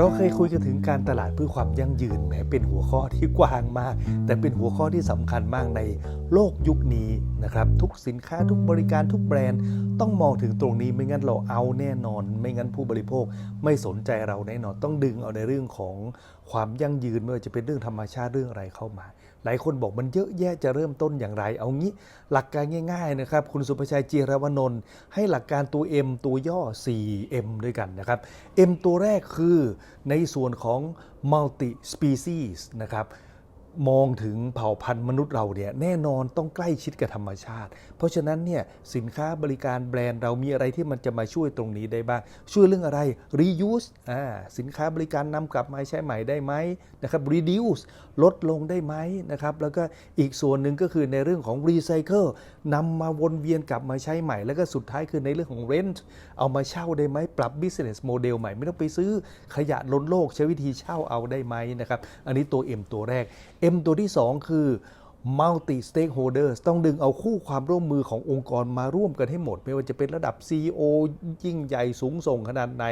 เราเคยคุยกันถึงการตลาดเพื่อความยั่งยืนแหมเป็นหัวข้อที่กว้างมาก แต่เป็นหัวข้อที่สำคัญมากในโลกยุคนี้ นะครับทุกสินค้าทุกบริการทุกแบรนด์ต้องมองถึงตรงนี้ไม่งั้นเราเอาแน่นอน ไม่งั้นผู้บริโภคไม่สนใจเราแน่นอนต้องดึงเอาในเรื่องของความยั่งยืนไม่ว่าจะเป็นเรื่องธรรมชาติเรื่องอะไรเข้ามา หลายคนบอกมันเยอะแยะจะเริ่มต้นอย่างไร เอางี้หลักการง่ายๆนะครับคุณสุภชัยจีรวนนท์ให้หลักการตัว M ตัวย่อ 4M ด้วยกันนะครับ M ตัวแรกคือในส่วนของ multi species นะครับ มองถึงเผ่าพันธุ์มนุษย์เราเนี่ยแน่นอนต้องใกล้ชิดกับธรรมชาติ เพราะฉะนั้นเนี่ยสินค้าบริการแบรนด์เรามีอะไรที่มันจะมาช่วยตรงนี้ได้บ้าง ช่วยเรื่องอะไร reuse อ่าสินค้าบริการนำกลับมาใช้ใหม่ได้ไหมนะครับ reduce ลดลงได้ไหมนะครับแล้วก็อีกส่วนหนึ่งก็คือในเรื่องของ recycle นำมาวนเวียนกลับมาใช้ใหม่ แล้วก็สุดท้ายคือในเรื่องของ rent เอามาเช่าได้ไหมปรับ business model ใหม่ไม่ต้องไปซื้อขยะล้นโลกใช้วิธีเช่าเอาได้ไหมนะครับอันนี้ตัว M ตัวแรก M ตัวที่ 2 คือ multi stakeholders ต้องดึงเอาคู่ความร่วมมือขององค์กรมาร่วมกันให้หมด ไม่ว่าจะเป็นระดับ CEO ยิ่งใหญ่สูงส่งขนาดไหน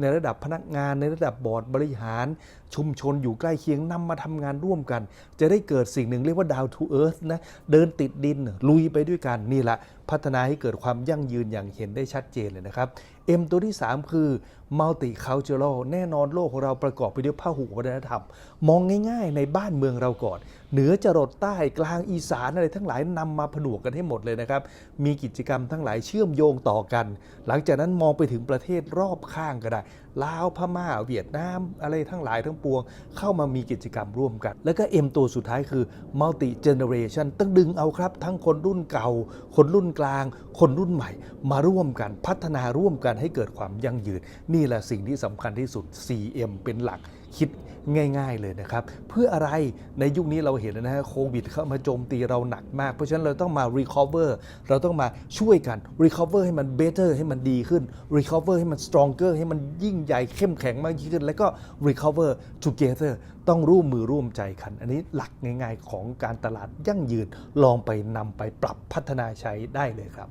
ในระดับพนักงานในระดับบอร์ดบริหาร ชุมชนอยู่ใกล้เคียงนำมาทำงานร่วมกัน จะได้เกิดสิ่งหนึ่งเรียกว่า down to earth นะ เดินติดดินลุยไปด้วยกันนี่แหละพัฒนาให้เกิดความยั่งยืนอย่างเห็นได้ชัดเจนเลยนะครับ M ตัวที่ 3 คือ multicultural แน่นอนโลกของเราประกอบไปด้วยพหุวัฒนธรรม มองง่ายๆ ในบ้านเมืองเราก่อน เหนือจรดใต้กลางอีสานอะไรทั้งหลายนำมาผนวกกันให้หมดเลยนะครับ มีกิจกรรมทั้งหลายเชื่อมโยงต่อกัน หลังจากนั้นมองไปถึงประเทศรอบข้างก็ได้ ลาวพม่าเวียดนามอะไรทั้งหลายทั้งปวง เข้ามามีกิจกรรมร่วมกัน แล้วก็ M ตัวสุดท้ายคือ multi generation ต้องดึงเอาครับ ทั้งคนรุ่นเก่า คนรุ่นกลาง คนรุ่นใหม่ มาร่วมกันพัฒนาร่วมกันให้เกิดความยั่งยืน นี่แหละสิ่งที่สำคัญที่สุด 4M เป็นหลักคิดง่าย ๆ เลยนะครับ เพื่ออะไรในยุคนี้เราเห็นนะฮะโควิดเข้ามาโจมตีเราหนักมาก เพราะฉะนั้นเราต้องมา recover เราต้องมาช่วยกัน recover ให้มัน better ให้มันดีขึ้น recover ให้มัน stronger ให้มันยิ่งใหญ่เข้มแข็งมากยิ่งขึ้น แล้วก็ recover together ต้องร่วมมือร่วมใจกัน อันนี้หลักง่ายๆของการตลาดยั่งยืนลองไปนำไปปรับพัฒนาใช้ได้เลยครับ